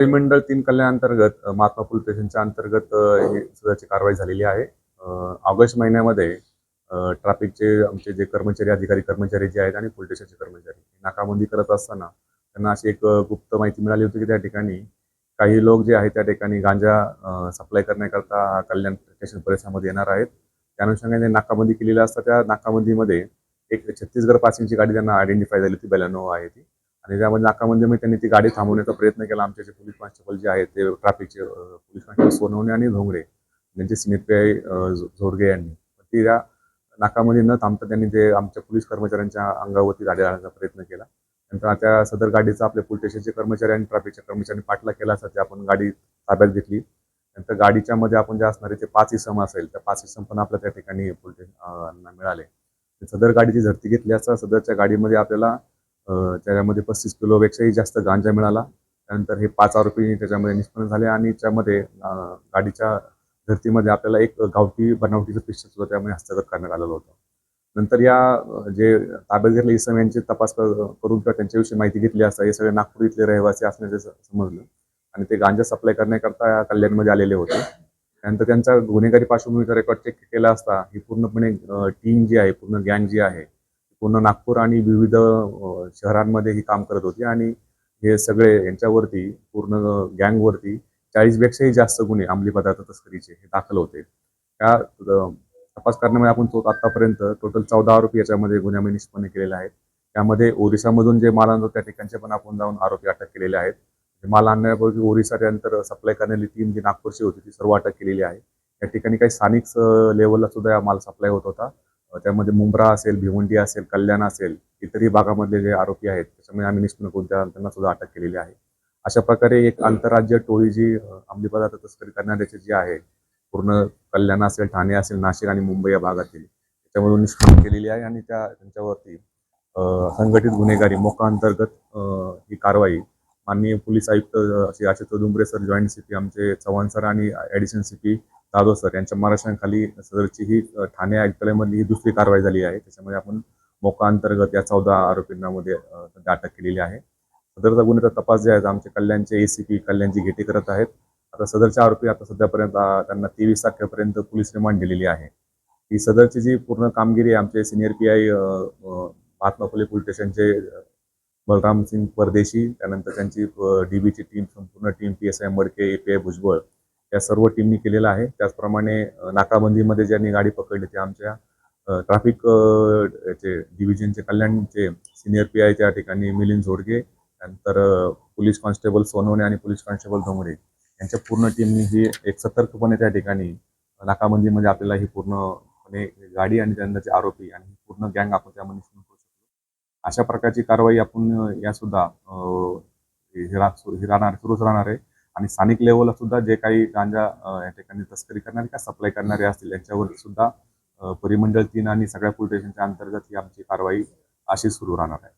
मंडळ तीन कल्याण अंतर्गत महात्मा फुल स्टेशनच्या अंतर्गत अ, ही सदरची कारवाई झालेली आहे. ऑगस्ट महिन्यामध्ये ट्रॅफिकचे आमचे जे कर्मचारी अधिकारी कर्मचारी जे आहेत आणि पोलीस स्टेशनचे कर्मचारी नाकाबंदी करत असताना त्यांना अशी एक गुप्त माहिती मिळाली होती की त्या ठिकाणी काही लोक जे आहेत त्या ठिकाणी गांजा सप्लाय करण्याकरता कल्याण स्टेशन परिसरामध्ये येणार आहेत. त्या अनुषंगाने नाकाबंदी केलेली असता त्या नाकाबंदीमध्ये एक छत्तीसगड पासिंगची गाडी त्यांना आयडेंटिफाय झाली होती बेलानो आहे ती. आणि त्यामध्ये नाकाबंदीमध्ये त्यांनी ती गाडी थांबवण्याचा प्रयत्न केला. आमचे जे पोलीस कॉन्स्टेबल जे आहेत ते ट्रॅफिकचे पोलीस कॉन्स्टेबल सोनवणे आणि धोंगडे यांचे सिनियर पी आय झोडगे यांनी. ती त्या नाकामध्ये न थांबता त्यांनी ते आमच्या पोलीस कर्मचाऱ्यांच्या अंगावरती गाडी आणण्याचा प्रयत्न केला. नंतर त्या सदर गाडीचा आपल्या पोलीस स्टेशनचे कर्मचारी आणि ट्रॅफिकच्या कर्मचाऱ्यांनी पाठला केला असता ते आपण गाडी ताब्यात घेतली. नंतर गाडीच्या मध्ये आपण जे असणारे ते पाच इसम असेल त्या पाच इसम पण आपल्या त्या ठिकाणी पोलीस मिळाले. सदर गाडीची झडती घेतली असता सदरच्या गाडीमध्ये आपल्याला त्याच्यामध्ये पस्तीस किलोपेक्षाही जास्त गांजा मिळाला. त्यानंतर हे पाच आरोपी त्याच्यामध्ये निष्पन्न झाले आणि त्यामध्ये गाडीच्या धर्तीमध्ये आपल्याला एक गावठी बनावटीचं पिस्टल सुद्धा त्यामध्ये हस्तगत करण्यात आलेलं होतं. नंतर या जे ताब्यात घेतले इसम यांची तपास करून किंवा त्यांच्याविषयी माहिती घेतली असता हे सगळे नागपूर इथले रहिवासी असण्याचे समजलं. आणि ते गांजा सप्लाय करण्याकरता या कल्याणमध्ये आलेले होते. त्यानंतर त्यांचा गुन्हेगारी पार्श्वभूमीचा रेकॉर्ड चेक केला असता ही पूर्णपणे टीम जी आहे पूर्ण गँग जी आहे पूर्ण नागपूर आणि विविध शहरांमध्ये ही काम करत होती आणि हे सगळे यांच्यावरती पूर्ण गँगवरती चाळीसपेक्षाही जास्त गुन्हे अंमली पदार्थ तस्करीचे हे दाखल होते. त्या तपास करण्यामध्ये आपण तो आतापर्यंत टोटल चौदा आरोपी याच्यामध्ये गुन्ह्यामध्ये निष्पन्न केलेले आहेत. त्यामध्ये ओरिसामधून जे माल आणतो त्या ठिकाणचे पण आपण जाऊन आरोपी अटक केलेले आहेत. माल आणण्यापूर्वी ओरिसा त्यानंतर सप्लाय करणारी टीम जी नागपूरची होती ती सर्व अटक केलेली आहे. या ठिकाणी काही स्थानिक लेवलला सुद्धा या माल सप्लाय होत होता. त्यामध्ये मुंब्रा असेल भिवंडी असेल कल्याण असेल इतरही भागामधले जे आरोपी आहेत त्याच्यामध्ये आम्ही निष्पन्न करून त्या- त्यांना सुद्धा अटक केलेली आहे. अशा प्रकारे एक आंतरराज्य टोळी जी अंमली पदार्थ तस्करी करणाऱ्याची जी आहे पूर्ण कल्याण असेल ठाणे असेल नाशिक आणि मुंबई या भागातील त्याच्यामधून निष्पन्न केलेली आहे आणि त्या त्यांच्यावरती संघटित गुन्हेगारी मोका अंतर्गत ही कारवाई माननीय पोलीस आयुक्त Shri Ashish Dumbre sir joint CP आमचे चव्हाण सर आणि ॲडिशनल सीपी जाधव सर यांच्या मार्गदर्शनाखाली सदरची ही ठाणे आयुक्तालयामधली ही दुसरी कारवाई झाली आहे. त्याच्यामध्ये आपण मोका अंतर्गत या चौदा आरोपींमध्ये सध्या अटक केलेली आहे. सदरचा गुन्ह्याचा तपास जे आहे आमचे कल्याणचे एसीपी कल्याणची घेटी करत आहेत. आता सदरचे आरोपी आता सध्यापर्यंत त्यांना तेवीस तारखेपर्यंत पोलीस रिमांड दिलेली आहे. ही सदरची जी पूर्ण कामगिरी आहे आमचे senior P I Mahatma Phule police स्टेशनचे बलराम सिंग परदेशी त्यानंतर त्यांची डीबीची टीम संपूर्ण team P S I Madke A P I Bhujbal या सर्व टीमनी केलेलं आहे. त्याचप्रमाणे नाकाबंदीमध्ये ज्यांनी गाडी पकडली ते आमच्या ट्रॅफिक याचे डिव्हिजनचे कल्याणचे सिनियर पी आय त्या ठिकाणी मिलिंद झोडगे त्यानंतर पोलीस कॉन्स्टेबल सोनवणे आणि पोलीस कॉन्स्टेबल धोंगडे यांच्या पूर्ण टीमनी ही एक सतर्कपणे त्या ठिकाणी नाकाबंदीमध्ये आपल्याला ही पूर्णपणे गाडी आणि त्यांचे आरोपी आणि पूर्ण गँग आपण त्यामध्ये करू शकतो अशा प्रकारची कारवाई आपण या सुद्धा अ, हे हे राहणार सुरूच राहणार आहे. आणि स्थानिक लेवलला सुद्धा जे काही गांजा या ठिकाणी तस्करी करणारे किंवा सप्लाय करणारे असतील यांच्यावर सुद्धा परिमंडळ तीन आणि सगळ्या पोलीस स्टेशनच्या अंतर्गत ही आमची कारवाई अशी सुरू राहणार आहे.